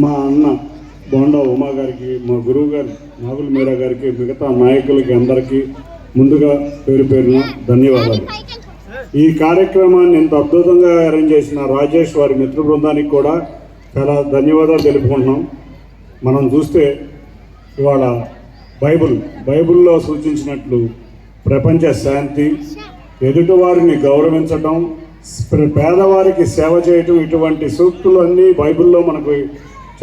మా అన్న బోండా ఉమా గారికి మా గురువు గారి నాగుల మీరా గారికి మిగతా నాయకులకి అందరికీ ముందుగా పేరు పేరున ధన్యవాదాలు. ఈ కార్యక్రమాన్ని ఇంత అద్భుతంగా అరేంజ్ చేసిన రాజేష్ వారి మిత్ర బృందానికి కూడా చాలా ధన్యవాదాలు తెలుపుకుంటున్నాం. మనం చూస్తే ఇవాళ బైబుల్ బైబిల్లో సూచించినట్లు ప్రపంచ శాంతి ఎదుటివారిని గౌరవించటం పేదవారికి సేవ చేయటం ఇటువంటి సూక్తులు అన్నీ బైబిల్లో మనకు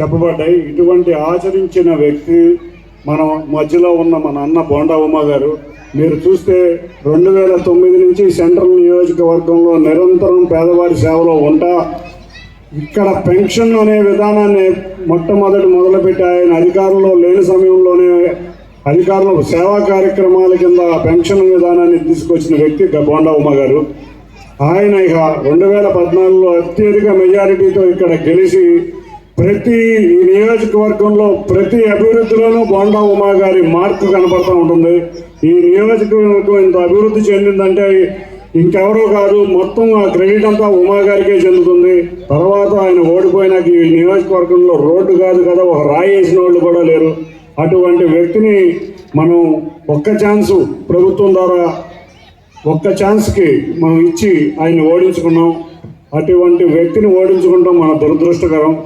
చెప్పబడ్డాయి. ఇటువంటి ఆచరించిన వ్యక్తి మన మధ్యలో ఉన్న మన అన్న బోండా గారు మీరు చూస్తే రెండు వేల తొమ్మిది నుంచి సెంట్రల్ నియోజకవర్గంలో నిరంతరం పేదవారి సేవలో ఉంటా. ఇక్కడ పెన్షన్ అనే విధానాన్ని మొట్టమొదటి మొదలుపెట్టి ఆయన అధికారంలో లేని సమయంలోనే అధికారులు సేవా కార్యక్రమాల కింద పెన్షన్ విధానాన్ని తీసుకొచ్చిన వ్యక్తి గ- బోండా ఉమ్మ గారు. ఆయన ఇక రెండు వేల పద్నాలుగులో అత్యధిక మెజారిటీతో ఇక్కడ గెలిచి ప్రతి ఈ నియోజకవర్గంలో ప్రతి అభివృద్ధిలోనూ బోండా ఉమా గారి మార్పు కనపడుతూ ఉంటుంది. ఈ నియోజకవర్గం ఇంత అభివృద్ధి చెందిందంటే ఇంకెవరో కాదు మొత్తం ఆ క్రెడిట్ అంతా ఉమా గారికే చెందుతుంది. తర్వాత ఆయన ఓడిపోయినాక ఈ నియోజకవర్గంలో రోడ్డు కాదు కదా ఒక రాయి వేసిన వాళ్ళు కూడా లేరు. అటువంటి వ్యక్తిని మనం ఒక్క ఛాన్సు ప్రభుత్వం ద్వారా ఒక్క ఛాన్స్కి మనం ఇచ్చి ఆయన్ని ఓడించుకున్నాం. అటువంటి వ్యక్తిని ఓడించుకుంటాం మన దురదృష్టకరం.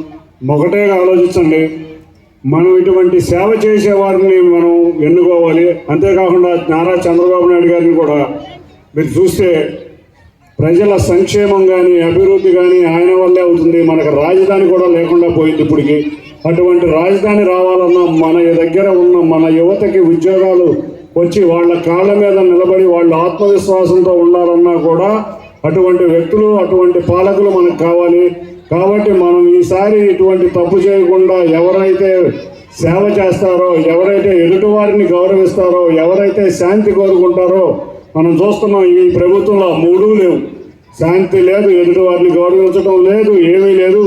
ఒకటే ఆలోచించండి. మనం ఇటువంటి సేవ చేసే వారిని మనం ఎన్నుకోవాలి. అంతేకాకుండా నారా చంద్రబాబు నాయుడు గారిని కూడా మీరు చూస్తే ప్రజల సంక్షేమం కానీ అభివృద్ధి కానీ ఆయన వల్లే అవుతుంది. మనకు రాజధాని కూడా లేకుండా పోయింది ఇప్పటికి. అటువంటి రాజధాని రావాలన్నా మన దగ్గర ఉన్న మన యువతకి ఉద్యోగాలు వచ్చి వాళ్ళ కాళ్ళ మీద నిలబడి వాళ్ళు ఆత్మవిశ్వాసంతో ఉన్నారన్నా కూడా అటువంటి వ్యక్తులు అటువంటి పాలకులు మనకు కావాలి. కాబట్టి మనం ఈసారి ఇటువంటి తప్పు చేయకుండా ఎవరైతే సేవ చేస్తారో ఎవరైతే ఎదుటివారిని గౌరవిస్తారో ఎవరైతే శాంతి కోరుకుంటారో మనం చూస్తున్నాం ఈ ప్రభుత్వంలో మూడు మూడూ లేవు. శాంతి లేదు ఎదుటివారిని గౌరవించడం లేదు ఏమీ లేదు.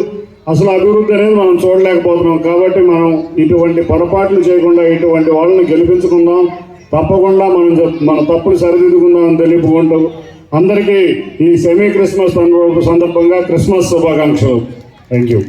అసలు అభివృద్ధి అనేది మనం చూడలేకపోతున్నాం. కాబట్టి మనం ఇటువంటి పొరపాట్లు చేయకుండా ఇటువంటి వాళ్ళని గెలిపించుకుందాం. తప్పకుండా మనం మన తప్పులు సరిదిద్దుకుందామని తెలుపుకుంటూ అందరికీ ఈ సెమీ క్రిస్మస్ సందర్భంగా క్రిస్మస్ శుభాకాంక్షలు. Thank you